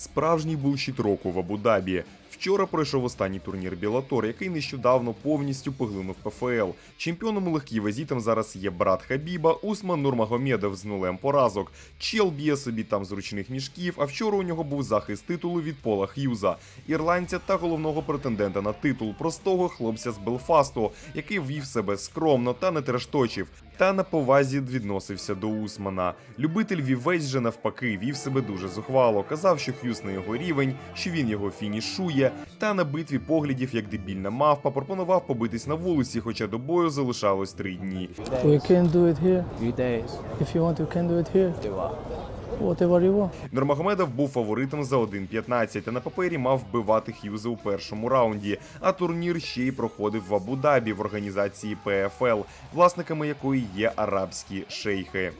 Справжній булшіт року в Абу-Дабі. Вчора пройшов останній турнір Білатор, який нещодавно повністю поглинув ПФЛ. Чемпіоном у легкій вазі там зараз є брат Хабіба Усман Нурмагомедов з нулем поразок. Чел б'є собі там з ручних мішків, а вчора у нього був захист титулу від Пола Х'юза, ірландця та головного претендента на титул, простого хлопця з Белфасту, який вів себе скромно та не трешточив. Та на повазі відносився до Усмана. Любитель вівець же навпаки вів себе дуже зухвало. Казав, що Х'юз на його рівень, що він його фінішує. Та на битві поглядів, як дебільна мавпа, пропонував побитись на вулиці, хоча до бою залишалось три дні. We can do it here. If you want, you can do it here. Нурмагомедов був фаворитом за 1.15 та на папері мав вбивати Х'юза у першому раунді. А турнір ще й проходив в Абу-Дабі в організації ПФЛ, власниками якої є арабські шейхи.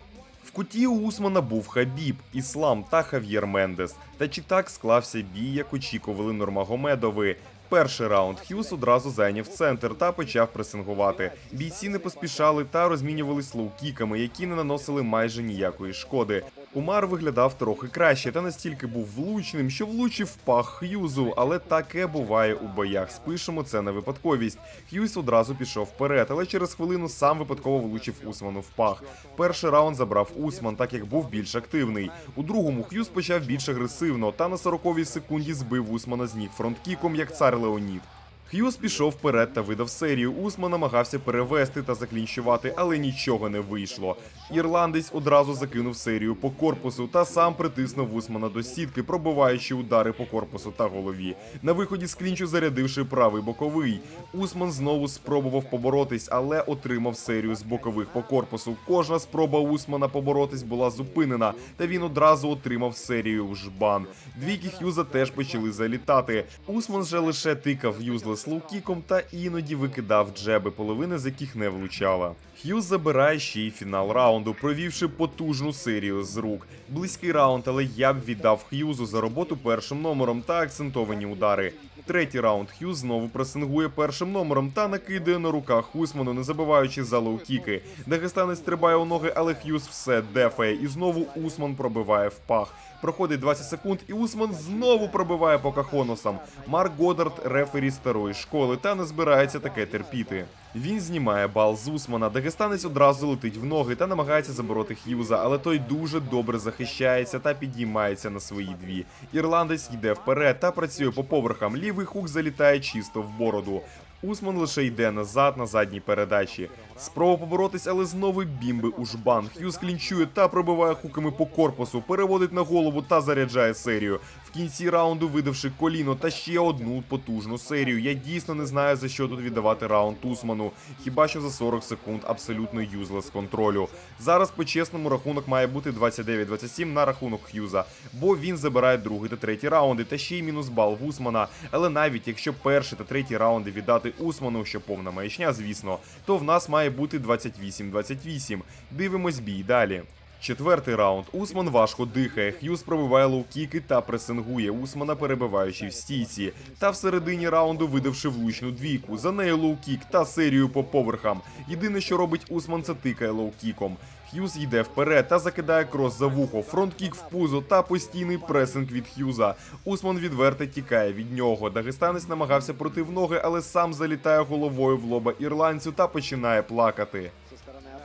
В куті у Усмана був Хабіб, Іслам та Хав'єр Мендес. Та чи так склався бій, як очікували Нурмагомедови? Перший раунд Х'юз одразу зайняв центр та почав пресингувати. Бійці не поспішали та розмінювались лоу-кіками, які не наносили майже ніякої шкоди. Умар виглядав трохи краще та настільки був влучним, що влучив пах Х'юзу, але таке буває у боях. Спишемо це на випадковість. Х'юз одразу пішов вперед, але через хвилину сам випадково влучив Усману в пах. Перший раунд забрав Усман, так як був більш активний. У другому Х'юз почав більш агресивно та на 40-й секунді збив Усмана з ніг фронткіком, як цар Леонід. Х'юз пішов вперед та видав серію. Усман намагався перевести та заклінчувати, але нічого не вийшло. Ірландець одразу закинув серію по корпусу та сам притиснув Усмана до сітки, пробиваючи удари по корпусу та голові. На виході з клінчу зарядивши правий боковий. Усман знову спробував поборотись, але отримав серію з бокових по корпусу. Кожна спроба Усмана поборотись була зупинена, та він одразу отримав серію в жбан. Двійки Х'юза теж почали залітати. Усман же лише тикав юзлес лоукіком та іноді викидав джеби, половина з яких не влучала. Х'юз забирає ще й фінал раунду, провівши потужну серію з рук. Близький раунд, але я б віддав Х'юзу за роботу першим номером та акцентовані удари. Третій раунд Х'юз знову пресингує першим номером та накидає на руках Усману, не забиваючи за лоу-кіки. Дагестанець стрибає у ноги, але Х'юз все дефає. І знову Усман пробиває в пах. Проходить 20 секунд, і Усман знову пробиває по кахоносам. Марк Годард рефері старої школи та не збирається таке терпіти. Він знімає бал з Усмана. Дагестанець одразу летить в ноги та намагається забороти Х'юза, але той дуже добре захищається та підіймається на свої дві. Ірландець йде вперед та працює по поверхам. Лівий хук залітає чисто в бороду. Усман лише йде назад на задній передачі. Спроба поборотись, але знову бімби у жбан. Х'юз клінчує та пробиває хуками по корпусу, переводить на голову та заряджає серію. В кінці раунду видавши коліно та ще одну потужну серію. Я дійсно не знаю за що тут віддавати раунд Усману. Хіба що за 40 секунд абсолютно юзлес контролю. Зараз по чесному рахунок має бути 29-27 на рахунок Х'юза, бо він забирає другий та третій раунди, та ще й мінус бал в Усмана. Але навіть якщо перший та третій раунди віддати Усману, що повна маячня, звісно, то в нас має бути 28-28. Дивимось бій далі. Четвертий раунд. Усман важко дихає. Х'юз пробиває лоу-кіки та пресингує Усмана, перебиваючи в стійці. Та в середині раунду видавши влучну двійку. За нею лоу-кік та серію по поверхам. Єдине, що робить Усман, це тикає лоу-кіком. Х'юз йде вперед та закидає крос за вухо, фронт-кік в пузо та постійний пресинг від Х'юза. Усман відверто тікає від нього. Дагестанець намагався проти в ноги, але сам залітає головою в лоба ірландцю та починає плакати.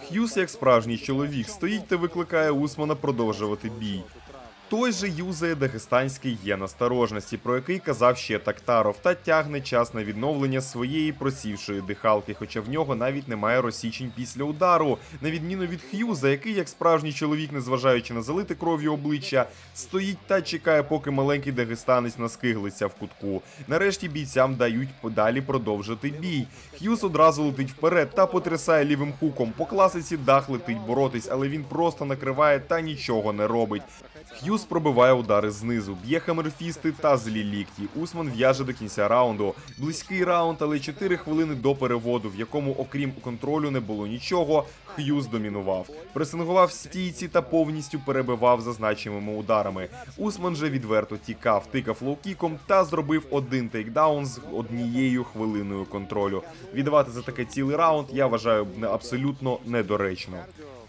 Х'юз, як справжній чоловік, стоїть та викликає Усмана продовжувати бій. Той же юзає дагестанський є насторожності, про який казав ще Тактаров, та тягне час на відновлення своєї просівшої дихалки, хоча в нього навіть немає розсічень після удару, на відміну від Х'юза, який, як справжній чоловік, незважаючи на залите кров'ю обличчя, стоїть та чекає, поки маленький дагестанець наскиглиться в кутку. Нарешті бійцям дають подалі продовжити бій. Х'юз одразу летить вперед та потрясає лівим хуком. По класиці дах летить боротись, але він просто накриває та нічого не робить. Х'юз пробиває удари знизу, б'є хамерфісти та злі лікті. Усман в'яже до кінця раунду. Близький раунд, але 4 хвилини до переводу, в якому, окрім контролю, не було нічого. Х'юз домінував, пресингував стійці та повністю перебивав зазначеними ударами. Усман же відверто тікав, тикав лоукіком та зробив один тейкдаун з однією хвилиною контролю. Віддавати за таке цілий раунд я вважаю абсолютно недоречно.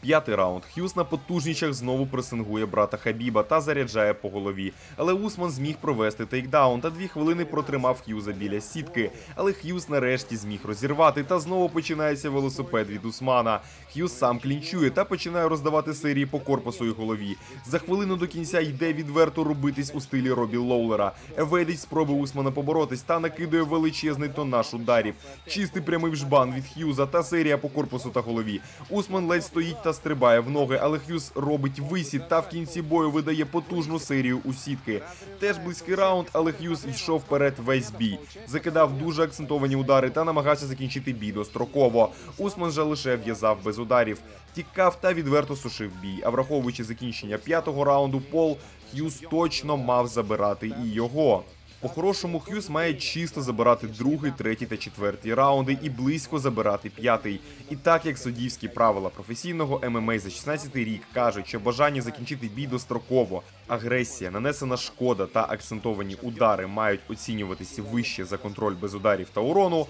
П'ятий раунд. Х'юз на потужнічах знову пресингує брата Хабіба та заряджає по голові. Але Усман зміг провести тейкдаун та дві хвилини протримав Х'юза біля сітки. Але Х'юз нарешті зміг розірвати та знову починається велосипед від Усмана. Х'юз сам клінчує та починає роздавати серії по корпусу і голові. За хвилину до кінця йде відверто робитись у стилі Робі Лоулера. Евейдить спроби Усмана поборотись та накидує величезний тоннаж ударів. Чистий прямий вжбан від Х'юза та серія по корпусу та голові. Усман ледь стоїть та стрибає в ноги, але Х'юз робить висід та в кінці бою видає потужну серію у сітки. Теж близький раунд, але Х'юз йшов вперед весь бій. Закидав дуже акцентовані удари та намагався закінчити бій достроково. Усман же лише в'язав без ударів, тікав та відверто сушив бій. А враховуючи закінчення п'ятого раунду, Пол Х'юз точно мав забирати і його. По-хорошому, Х'юз має чисто забирати другий, третій та четвертий раунди і близько забирати п'ятий. І так як суддівські правила професійного ММА за 16 рік кажуть, що бажання закінчити бій достроково, агресія, нанесена шкода та акцентовані удари мають оцінюватися вище за контроль без ударів та урону.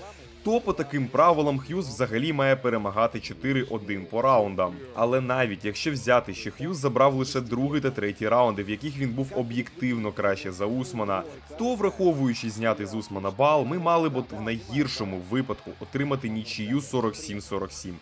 То по таким правилам Х'юз взагалі має перемагати 4-1 по раундам. Але навіть якщо взяти, що Х'юз забрав лише другий та третій раунди, в яких він був об'єктивно краще за Усмана, то враховуючи зняти з Усмана бал, ми мали б в найгіршому випадку отримати нічию 47-47.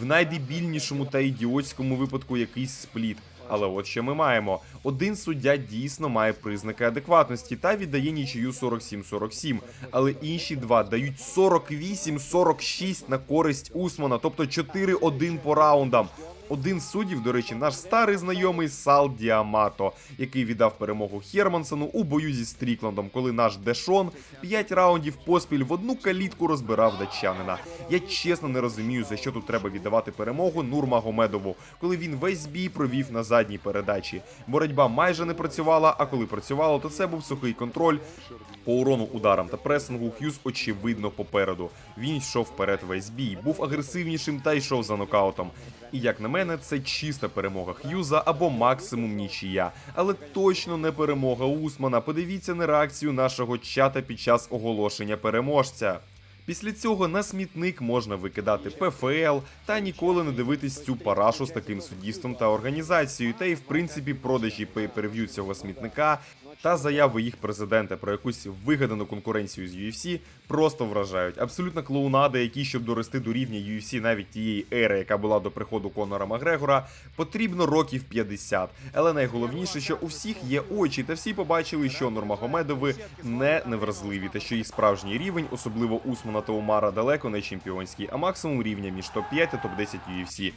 В найдебільнішому та ідіотському випадку якийсь спліт. Але от що ми маємо: один суддя дійсно має признаки адекватності та віддає нічию 47-47, але інші два дають 48-46 на користь Усмана, тобто 4-1 по раундам. Один з суддів, до речі, наш старий знайомий Сал Діамато, який віддав перемогу Хермансону у бою зі Стрікландом, коли наш Дешон 5 раундів поспіль в одну калітку розбирав датчанина. Я чесно не розумію, за що тут треба віддавати перемогу Нурмагомедову, коли він весь бій провів на задній передачі. Боротьба майже не працювала, а коли працювала, то це був сухий контроль. По урону ударам та пресингу Х'юз очевидно попереду. Він йшов вперед весь бій, був агресивнішим та йшов за нокаутом. І як на мене, це чиста перемога Х'юза або максимум нічия, але точно не перемога Усмана. Подивіться на реакцію нашого чата під час оголошення переможця. Після цього на смітник можна викидати ПФЛ та ніколи не дивитись цю парашу з таким суддівством та організацією, та й в принципі продажі pay-per-view цього смітника та заяви їх президента про якусь вигадану конкуренцію з UFC просто вражають. Абсолютно клоунади, які, щоб дорости до рівня UFC навіть тієї ери, яка була до приходу Конора Макгрегора, потрібно років 50. Але найголовніше, що у всіх є очі, та всі побачили, що Нурмагомедови не невразливі, та що їх справжній рівень, особливо Усмана та Умара, далеко не чемпіонський, а максимум рівня між топ-5 та топ-10 UFC.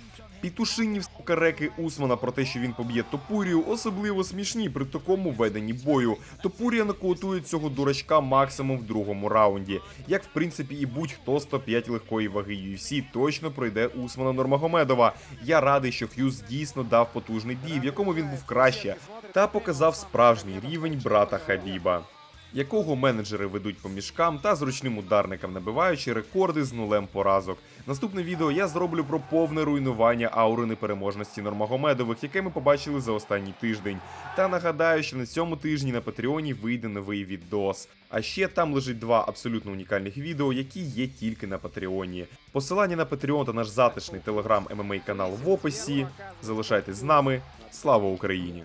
Пітушинні кареки Усмана про те, що він поб'є Топурію, особливо смішні при такому веденні бою. Топурія нокаутує цього дурачка максимум в другому раунді. Як в принципі і будь-хто з топ-5 легкої ваги UFC точно пройде Усмана Нурмагомедова. Я радий, що Х'юз дійсно дав потужний бій, в якому він був краще, та показав справжній рівень брата Хабіба якого менеджери ведуть по мішкам та зручним ударникам, набиваючи рекорди з нулем поразок. Наступне відео я зроблю про повне руйнування аури непереможності Нормагомедових, яке ми побачили за останній тиждень. Та нагадаю, що на цьому тижні на Патреоні вийде новий відос. А ще там лежить два абсолютно унікальних відео, які є тільки на Патреоні. Посилання на Патреон та наш затишний телеграм ММА канал в описі. Залишайтесь з нами. Слава Україні!